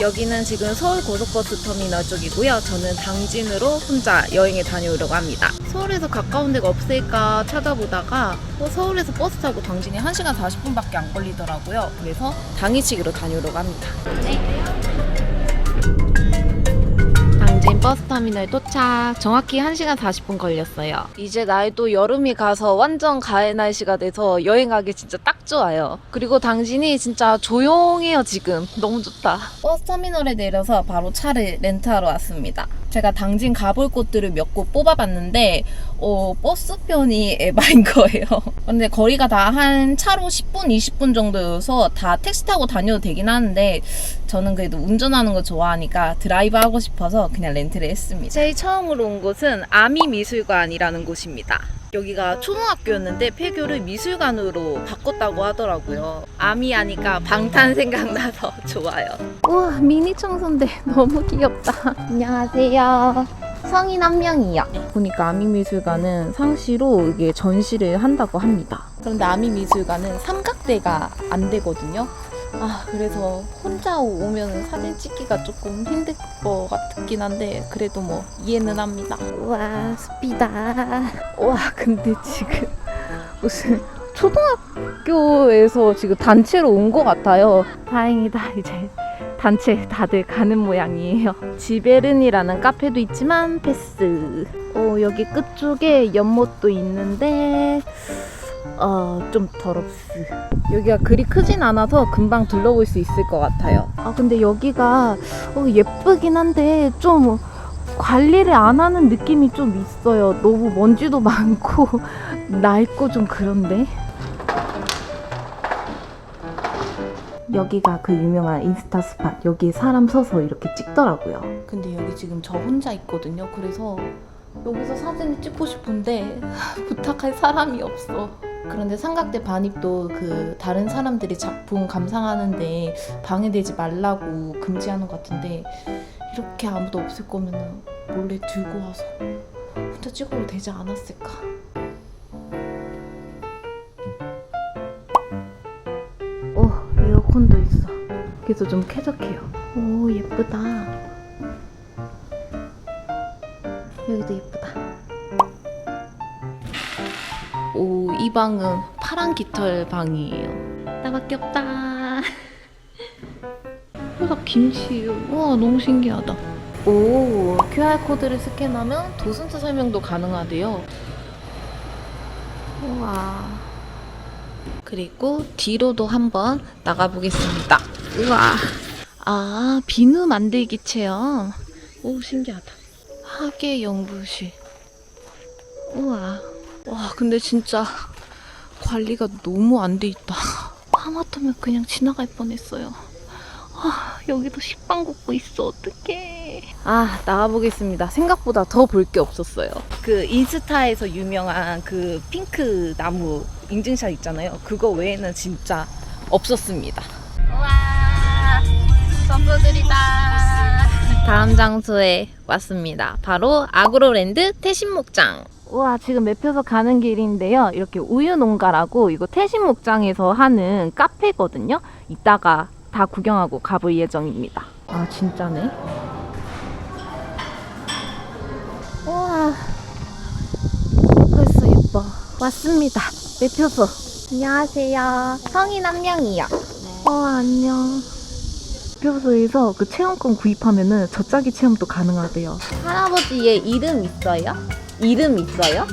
여기는 지금 서울 고속버스 터미널 쪽이고요. 저는 당진으로 혼자 여행에 다녀오려고 합니다. 서울에서 가까운 데가 없을까 찾아보다가 어, 서울에서 버스 타고 당진이 1시간 40분밖에 안 걸리더라고요. 그래서 당일치기로 다녀오려고 합니다. 당진 버스터미널 도착. 정확히 1시간 40분 걸렸어요. 이제 날도 여름이 가서 완전 가을 날씨가 돼서 여행하기 진짜 딱 좋아요. 그리고 당진이 진짜 조용해요, 지금. 너무 좋다. 버스터미널에 내려서 바로 차를 렌트하러 왔습니다. 제가 당진 가볼 곳들을 몇 곳 뽑아봤는데, 어, 버스편이 에바인 거예요. 근데 거리가 다 한 차로 10분, 20분 정도여서 다 택시 타고 다녀도 되긴 하는데, 저는 그래도 운전하는 거 좋아하니까 드라이브 하고 싶어서 그냥 렌트 를 했습니다. 제일 처음으로 온 곳은 아미미술관이라는 곳입니다. 여기가 초등학교였는데 폐교를 미술관으로 바꿨다고 하더라고요. 아미 하니까 방탄 생각나서 좋아요. 우와 미니 청소인데 너무 귀엽다. 안녕하세요. 성인 한 명이요. 보니까 아미미술관은 상시로 이게 전시를 한다고 합니다. 그런데 아미미술관은 삼각대가 안 되거든요. 아 그래서 혼자 오면 사진 찍기가 조금 힘들 것 같긴 한데 그래도 뭐 이해는 합니다. 우와 숲이다. 와 근데 지금 무슨 초등학교에서 지금 단체로 온 것 같아요. 다행이다 이제 단체 다들 가는 모양이에요. 지베른이라는 카페도 있지만 패스. 어 여기 끝쪽에 연못도 있는데 어, 좀 더럽스. 여기가 그리 크진 않아서 금방 둘러볼 수 있을 것 같아요. 아, 근데 여기가 어, 예쁘긴 한데 좀 관리를 안 하는 느낌이 좀 있어요. 너무 먼지도 많고 낡고 좀 그런데. 여기가 그 유명한 인스타 스팟. 여기 사람 서서 이렇게 찍더라고요. 근데 여기 지금 저 혼자 있거든요. 그래서 여기서 사진을 찍고 싶은데 부탁할 사람이 없어. 그런데 삼각대 반입도 그 다른 사람들이 작품 감상하는데 방해되지 말라고 금지하는 것 같은데 이렇게 아무도 없을 거면 몰래 들고 와서 혼자 찍어도 되지 않았을까? 오 에어컨도 있어. 그래서 좀 쾌적해요. 오 예쁘다. 이 방은 파란 깃털 방이에요. 나밖에 없다. 호박 김치요. 우와, 너무 신기하다. 오, QR코드를 스캔하면 도슨트 설명도 가능하대요. 우와. 그리고 뒤로도 한번 나가보겠습니다. 우와. 아, 비누 만들기 체험. 오, 신기하다. 하계 연구실. 우와. 와, 근데 진짜 관리가 너무 안 돼 있다. 하마터면 그냥 지나갈 뻔했어요. 아, 여기도 식빵 굽고 있어. 어떡해. 아, 나와보겠습니다. 생각보다 더 볼 게 없었어요. 그 인스타에서 유명한 그 핑크 나무 인증샷 있잖아요. 그거 외에는 진짜 없었습니다. 와, 선수들이다. 다음 장소에 왔습니다. 바로 아그로랜드 태신목장. 우와, 지금 매표소 가는 길인데요. 이렇게 우유 농가라고 이거 태신 목장에서 하는 카페거든요. 이따가 다 구경하고 가볼 예정입니다. 아, 진짜네. 우와, 벌써 예뻐. 왔습니다. 매표소. 안녕하세요. 성인 한 명이요. 어, 안녕. 매표소에서 그 체험권 구입하면은 젖짜기 체험도 가능하대요. 할아버지의 이름 있어요? 이름 있어요?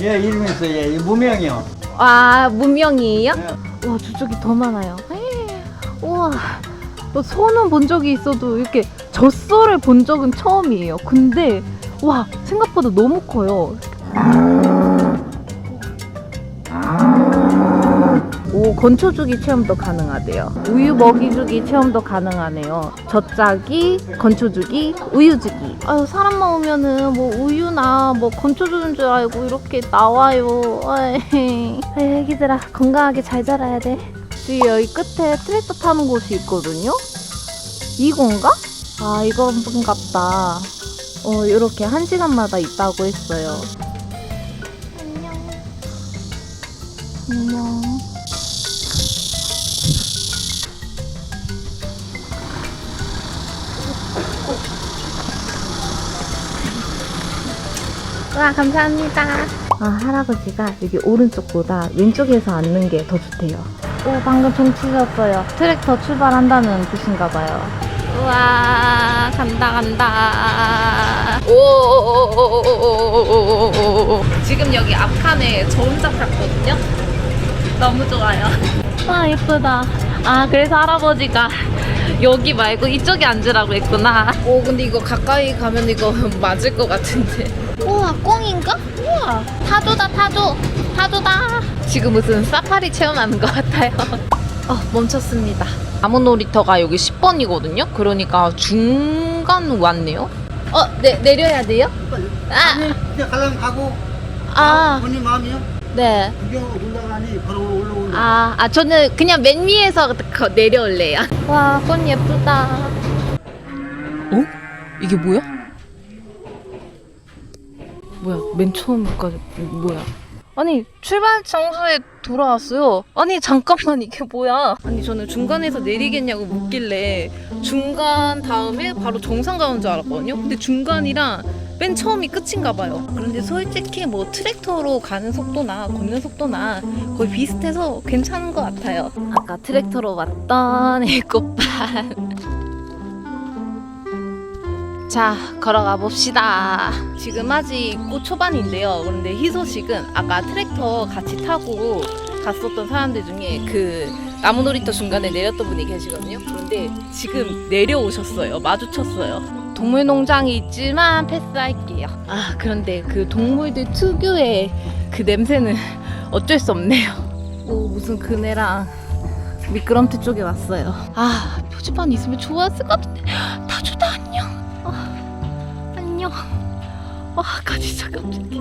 예, 이름 있어요. 예, 무명이요. 아, 무명이에요? 예. 와, 저쪽이 더 많아요. 에이, 우와, 뭐 소는 본 적이 있어도 이렇게 젖소를 본 적은 처음이에요. 근데, 와, 생각보다 너무 커요. 오, 건초 주기 체험도 가능하대요. 우유 먹이 주기 체험도 가능하네요. 젖짜기, 건초 주기, 우유 주기. 아유, 사람만 오면은 뭐 우유나 뭐 건초 주는 줄 알고 이렇게 나와요. 에이, 애기들아, 건강하게 잘 자라야 돼. 뒤 여기 끝에 트랙터 타는 곳이 있거든요. 이건가? 아, 이건갑다. 어, 이렇게 한 시간마다 있다고 했어요. 안녕. 안녕. 와 감사합니다. 아 할아버지가 여기 오른쪽보다 왼쪽에서 앉는 게 더 좋대요. 오 방금 종 치셨어요. 트랙터 출발한다는 뜻인가 봐요. 우와 간다 간다. 오 지금 여기 앞칸에 저 혼자 탔거든요. 너무 좋아요. 아 예쁘다. 아 그래서 할아버지가 여기 말고 이쪽에 앉으라고 했구나. 오 근데 이거 가까이 가면 이거 맞을 것 같은데. 우와 꽁인가? 우와 타조다 타조 타조다. 지금 무슨 사파리 체험하는 것 같아요. 어 멈췄습니다. 나무 놀이터가 여기 10번이거든요. 그러니까 중간 왔네요. 어, 네 내려야 돼요? 아, 아니 이제 가려면 가고 아, 본인 마음이요? 네. 구경 올라가니 바로 올라오는 아, 아 저는 그냥 맨 위에서 거- 내려올래요. 와, 꽃 예쁘다. 어? 이게 뭐야? 뭐야? 맨 처음까지 뭐야? 아니 출발 장소에 돌아왔어요. 아니 잠깐만 이게 뭐야? 아니 저는 중간에서 내리겠냐고 묻길래 중간 다음에 바로 정상 가는 줄 알았거든요. 근데 중간이랑 맨 처음이 끝인가 봐요. 그런데 솔직히 뭐 트랙터로 가는 속도나 걷는 속도나 거의 비슷해서 괜찮은 것 같아요. 아까 트랙터로 왔던 이 꽃밭. 자, 걸어가 봅시다. 지금 아직 꽃 초반인데요. 그런데 희소식은 아까 트랙터 같이 타고 갔었던 사람들 중에 그 나무 놀이터 중간에 내렸던 분이 계시거든요. 그런데 지금 내려오셨어요. 마주쳤어요. 동물농장이 있지만 패스할게요. 아, 그런데 그 동물들 특유의 그 냄새는 어쩔 수 없네요. 오, 무슨 그네랑 미끄럼틀 쪽에 왔어요. 아, 표지판 있으면 좋았을 것 같은데. 다 주다 안 와, 가지자 깜짝이야.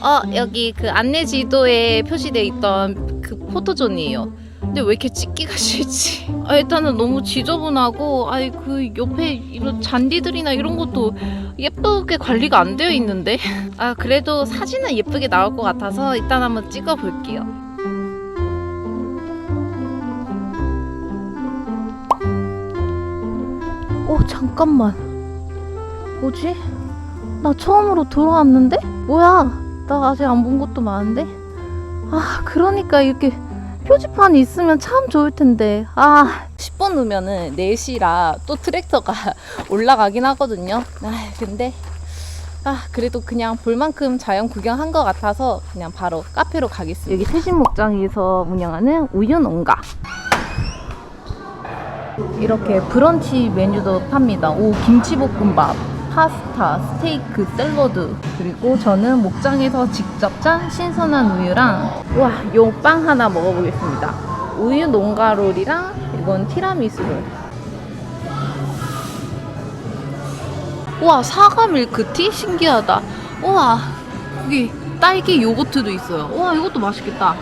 어, 여기 그 안내 지도에 표시돼 있던 그 포토존이에요. 근데 왜 이렇게 찍기가 싫지? 아, 일단은 너무 지저분하고, 아이 그 옆에 이런 잔디들이나 이런 것도 예쁘게 관리가 안 되어 있는데. 아, 그래도 사진은 예쁘게 나올 것 같아서 일단 한번 찍어 볼게요. 어, 잠깐만. 뭐지? 나 처음으로 들어왔는데? 뭐야? 나 아직 안 본 것도 많은데? 아, 그러니까 이렇게 표지판이 있으면 참 좋을 텐데. 아, 10분 후면은 4시라 또 트랙터가 올라가긴 하거든요. 아, 근데 아, 그래도 그냥 볼 만큼 자연 구경한 것 같아서 그냥 바로 카페로 가겠습니다. 여기 태신 목장에서 운영하는 우유 농가. 이렇게 브런치 메뉴도 팝니다. 오, 김치볶음밥, 파스타, 스테이크, 샐러드. 그리고 저는 목장에서 직접 짠 신선한 우유랑, 와, 요 빵 하나 먹어보겠습니다. 우유 농가롤이랑 이건 티라미수롤. 우와, 사과 밀크티? 신기하다. 우와, 여기 딸기 요거트도 있어요. 우와, 이것도 맛있겠다.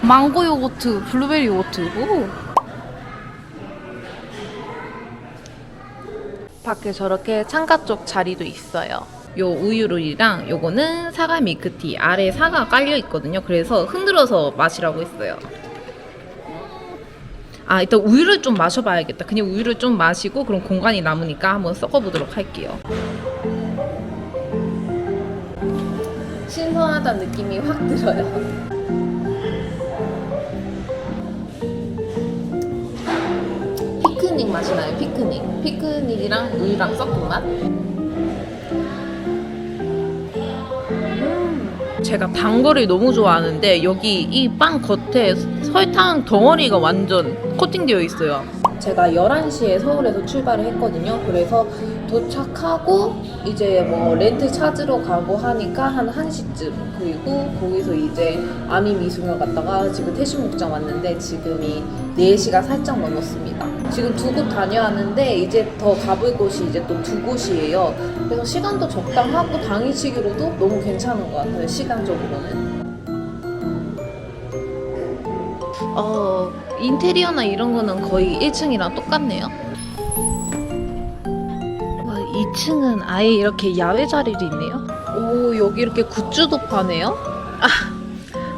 망고 요거트, 블루베리 요거트. 오. 밖에 저렇게 창가 쪽 자리도 있어요. 요 우유롤이랑 요거는 사과 밀크티 아래 사과 깔려 있거든요. 그래서 흔들어서 마시라고 했어요. 아 일단 우유를 좀 마셔봐야겠다. 그냥 우유를 좀 마시고 그럼 공간이 남으니까 한번 섞어보도록 할게요. 신선하다는 느낌이 확 들어요. 피크닉 맛이 나요. 피크닉. 피크닉이랑 우유랑 섞은 맛. 음, 제가 단 거를 너무 좋아하는데 여기 이 빵 겉에 설탕 덩어리가 완전 코팅되어 있어요. 제가 11시에 서울에서 출발을 했거든요. 그래서 도착하고 이제 뭐 렌트 찾으러 가고 하니까 한 1시쯤 그리고 거기서 이제 아미 미술관 갔다가 지금 태신목장 왔는데 지금이 4시가 살짝 넘었습니다. 지금 두 곳 다녀왔는데 이제 더 가볼 곳이 이제 또 두 곳이에요. 그래서 시간도 적당하고 당일치기로도 너무 괜찮은 것 같아요. 시간적으로는. 어, 인테리어나 이런 거는 거의 1층이랑 똑같네요. 와, 2층은 아예 이렇게 야외 자리도 있네요. 오, 여기 이렇게 굿즈도 파네요. 아,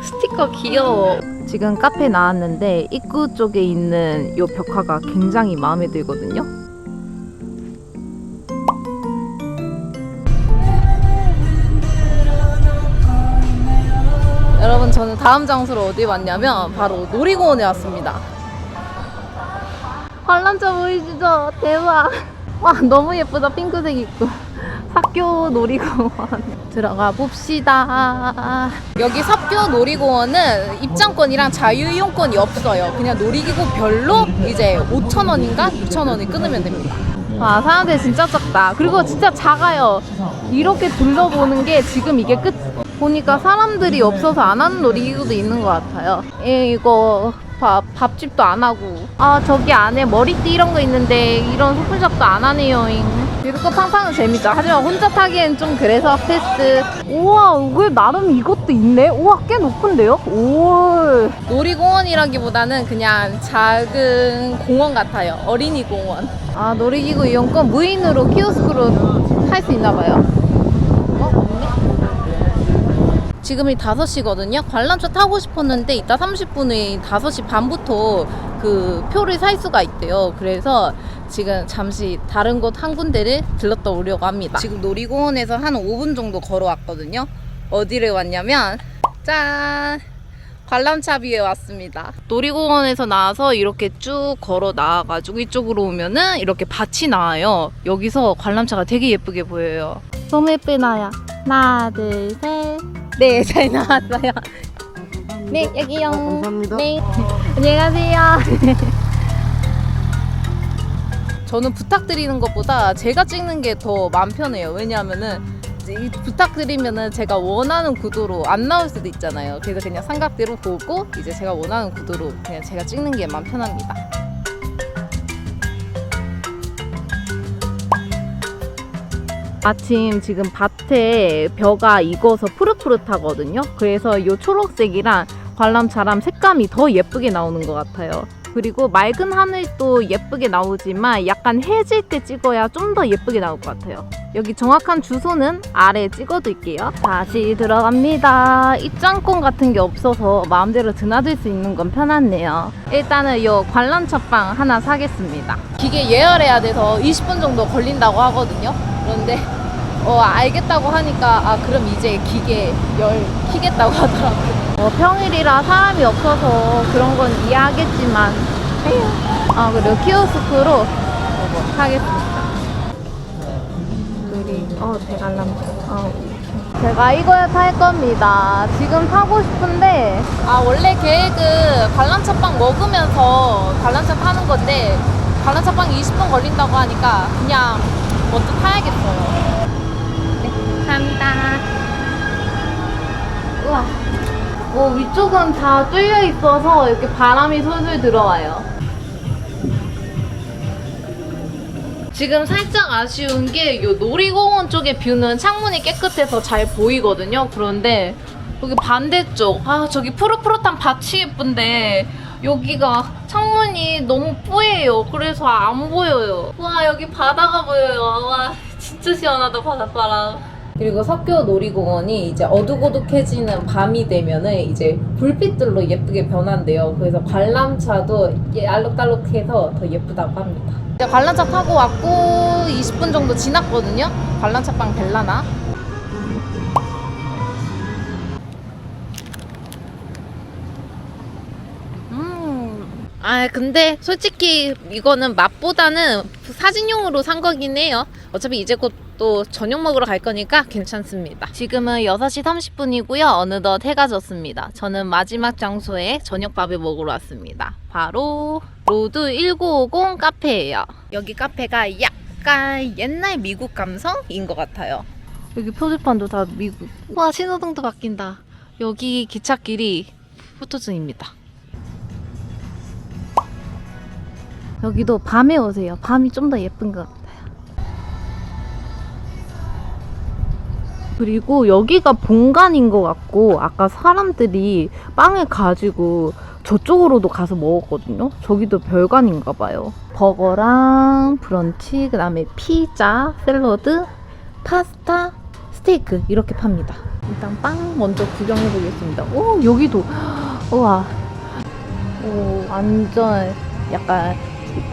스티커 귀여워. 지금 카페 나왔는데 입구 쪽에 있는 이 벽화가 굉장히 마음에 들거든요. 저는 다음 장소로 어디 왔냐면 바로 놀이공원에 왔습니다. 관람차 보이시죠? 대박. 와 너무 예쁘다 핑크색 있고. 삽교 놀이공원 들어가 봅시다. 여기 삽교 놀이공원은 입장권이랑 자유이용권이 없어요. 그냥 놀이기구 별로 이제 5천 원인가 6천 원을 끊으면 됩니다. 와 사람들 진짜 작다. 그리고 진짜 작아요. 이렇게 둘러보는 게 지금 이게 끝. 보니까 사람들이 없어서 안 하는 놀이기구도 있는 것 같아요. 예, 이거 밥, 밥집도 안 하고. 아, 저기 안에 머리띠 이런 거 있는데 이런 소품샵도 안 하네요. 이렇게 팡팡은 재밌죠. 하지만 혼자 타기엔 좀 그래서 패스. 우와, 왜 나름 이것도 있네? 우와, 꽤 높은데요? 오. 놀이공원이라기보다는 그냥 작은 공원 같아요. 어린이 공원. 아, 놀이기구 이용권 무인으로 키오스크로 할 수 있나 봐요. 어? 없네? 지금이 5시거든요. 관람차 타고 싶었는데 이따 30분에 5시 반부터 그 표를 살 수가 있대요. 그래서 지금 잠시 다른 곳 한 군데를 들렀다 오려고 합니다. 지금 놀이공원에서 한 5분 정도 걸어왔거든요. 어디를 왔냐면 짠! 관람차 비에 왔습니다. 놀이공원에서 나와서 이렇게 쭉 걸어 나와가지고 이쪽으로 오면은 이렇게 밭이 나와요. 여기서 관람차가 되게 예쁘게 보여요. 너무 예쁘나요? 하나, 둘, 셋. 네, 잘 나왔어요. 네, 여기요. 아, 감사합니다. 네. 안녕하세요. 저는 부탁드리는 것보다 제가 찍는 게 더 마음 편해요. 왜냐하면은 이 부탁드리면은 제가 원하는 구도로 안 나올 수도 있잖아요. 그래서 그냥 삼각대로 보고 이제 제가 원하는 구도로 그냥 제가 찍는 게 마음 편합니다. 마침 지금 밭에 벼가 익어서 푸릇푸릇하거든요. 그래서 이 초록색이랑 관람차랑 색감이 더 예쁘게 나오는 것 같아요. 그리고 맑은 하늘도 예쁘게 나오지만 약간 해질 때 찍어야 좀 더 예쁘게 나올 것 같아요. 여기 정확한 주소는 아래에 찍어둘게요. 다시 들어갑니다. 입장권 같은 게 없어서 마음대로 드나들 수 있는 건 편하네요. 일단은 이 관람차빵 하나 사겠습니다. 기계 예열해야 돼서 20분 정도 걸린다고 하거든요. 그런데 어, 알겠다고 하니까 아 그럼 이제 기계 열 키겠다고 하더라고요. 어, 평일이라 사람이 없어서 그런 건 이해하겠지만. 아 그리고 키오스크로 사겠습니다. 우리 어 대관람차. 어. 제가 이거에 탈 겁니다. 지금 타고 싶은데 아 원래 계획은 관람차빵 먹으면서 관람차 타는 건데 관람차빵 20분 걸린다고 하니까 그냥 먼저 타야겠어요. 네, 감사합니다. 우와. 어, 위쪽은 다 뚫려 있어서 이렇게 바람이 솔솔 들어와요. 지금 살짝 아쉬운 게 이 놀이공원 쪽의 뷰는 창문이 깨끗해서 잘 보이거든요. 그런데 여기 반대쪽, 아 저기 푸릇푸릇한 밭이 예쁜데 여기가 창문이 너무 뿌예요. 그래서 안 보여요. 와 여기 바다가 보여요. 와 진짜 시원하다 바닷바람. 그리고 석교 놀이공원이 이제 어둑어둑해지는 밤이 되면은 이제 불빛들로 예쁘게 변한대요. 그래서 관람차도 예, 알록달록해서 더 예쁘다고 합니다. 관람차 타고 왔고 20분 정도 지났거든요. 관람차빵 벨라나. 아 근데 솔직히 이거는 맛보다는 사진용으로 산 거긴 해요. 어차피 이제 곧 또 저녁 먹으러 갈 거니까 괜찮습니다. 지금은 6시 30분이고요. 어느덧 해가 졌습니다. 저는 마지막 장소에 저녁밥을 먹으러 왔습니다. 바로 로드 1950 카페예요. 여기 카페가 약간 옛날 미국 감성인 것 같아요. 여기 표지판도 다 미국. 와 신호등도 바뀐다. 여기 기찻길이 포토존입니다. 여기도 밤에 오세요. 밤이 좀 더 예쁜 것 같아요. 그리고 여기가 본관인 것 같고 아까 사람들이 빵을 가지고 저쪽으로도 가서 먹었거든요. 저기도 별관인가 봐요. 버거랑 브런치, 그다음에 피자, 샐러드, 파스타, 스테이크 이렇게 팝니다. 일단 빵 먼저 구경해 보겠습니다. 오 여기도 우와 오 완전 약간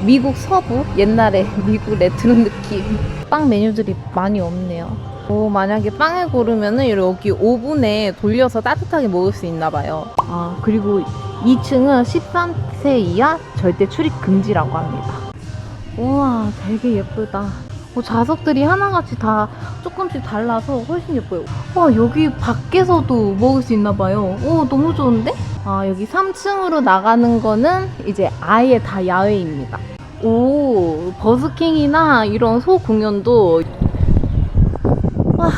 미국 서부 옛날에 미국 레트로 느낌 빵 메뉴들이 많이 없네요. 오, 만약에 빵을 고르면은 여기 오븐에 돌려서 따뜻하게 먹을 수 있나 봐요. 아, 그리고 2층은 13세 이하 절대 출입 금지라고 합니다. 우와, 되게 예쁘다. 어, 좌석들이 하나같이 다 조금씩 달라서 훨씬 예뻐요. 와, 여기 밖에서도 먹을 수 있나 봐요. 오, 너무 좋은데? 아, 여기 3층으로 나가는 거는 이제 아예 다 야외입니다. 오, 버스킹이나 이런 소 공연도 와.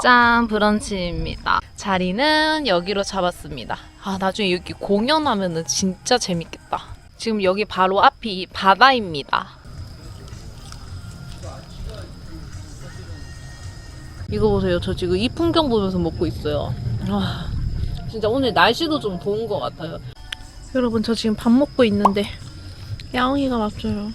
짠 브런치입니다. 자리는 여기로 잡았습니다. 아 나중에 여기 공연하면은 진짜 재밌겠다. 지금 여기 바로 앞이 바다입니다. 이거 보세요. 저 지금 이 풍경 보면서 먹고 있어요. 와 진짜 오늘 날씨도 좀 더운 것 같아요. 여러분 저 지금 밥 먹고 있는데 야옹이가 왔어요.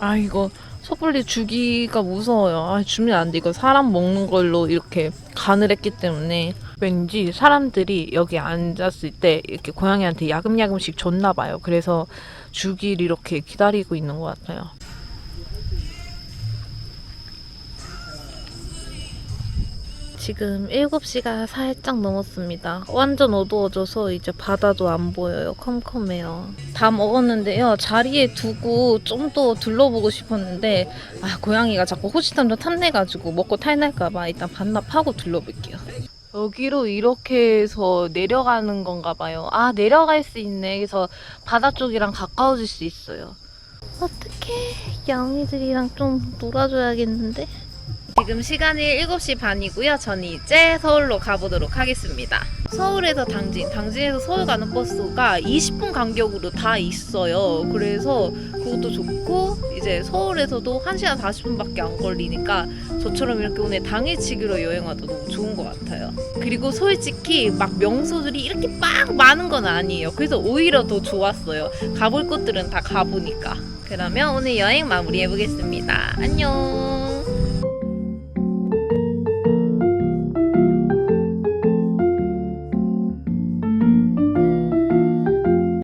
아 이거 섣불리 주기가 무서워요. 아 주면 안 돼. 이거 사람 먹는 걸로 이렇게 간을 했기 때문에 왠지 사람들이 여기 앉았을 때 이렇게 고양이한테 야금야금씩 줬나 봐요. 그래서 주기를 이렇게 기다리고 있는 것 같아요. 지금 7시가 살짝 넘었습니다. 완전 어두워져서 이제 바다도 안 보여요. 컴컴해요. 다 먹었는데요. 자리에 두고 좀 더 둘러보고 싶었는데 아 고양이가 자꾸 호시탐탐 탐내가지고 먹고 탈날까봐 일단 반납하고 둘러볼게요. 여기로 이렇게 해서 내려가는 건가 봐요. 아 내려갈 수 있네. 그래서 바다 쪽이랑 가까워질 수 있어요. 어떡해. 양이들이랑 좀 놀아줘야겠는데? 지금 시간이 7시 반이고요. 저는 이제 서울로 가보도록 하겠습니다. 서울에서 당진, 당진에서 서울 가는 버스가 20분 간격으로 다 있어요. 그래서 그것도 좋고 이제 서울에서도 1시간 40분밖에 안 걸리니까 저처럼 이렇게 오늘 당일치기로 여행와도 너무 좋은 것 같아요. 그리고 솔직히 막 명소들이 이렇게 막 많은 건 아니에요. 그래서 오히려 더 좋았어요. 가볼 곳들은 다 가보니까. 그러면 오늘 여행 마무리해 보겠습니다. 안녕.